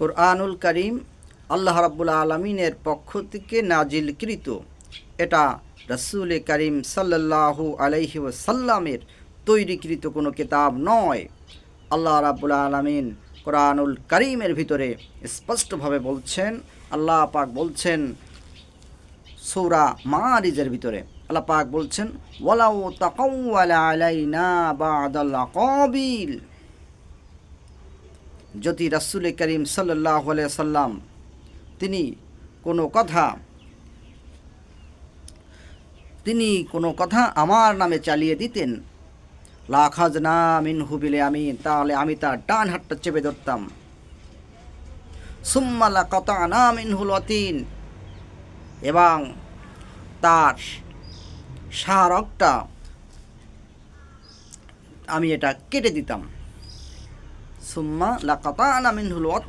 কোরআনুল করিম আল্লাহ রাব্বুল আলমিনের পক্ষ থেকে নাজিলকৃত। এটা রসুল করিম সাল্লাল্লাহু আলাইহি ওয়াসাল্লামের তৈরিকৃত কোনো কিতাব নয়। আল্লাহ রাব্বুল আলমিন কোরআনুল করিমের ভিতরে স্পষ্টভাবে বলছেন, আল্লাহ পাক বলছেন সৌরা মারিজের ভিতরে। আল্লাহ পাক বলছেন, ওয়ালাউ তাকাওয়ালা আলাইনা বাদাল আকাবিল। যদি রাসূল করিম আলাইহি সাল্লাম তিনি কোনো কথা, তিনি কোনো কথা আমার নামে চালিয়ে দিতেন লাখাজ না মিন হুবিলে আমি তাহলে আমি তার ডান হাতটা চেপে ধরতাম। সুম্মালা কতা না মিন হুলতিন এবং তার সারকটা আমি এটা কেটে দিতাম। সুম্মা লাকাতা না মিন হুলতি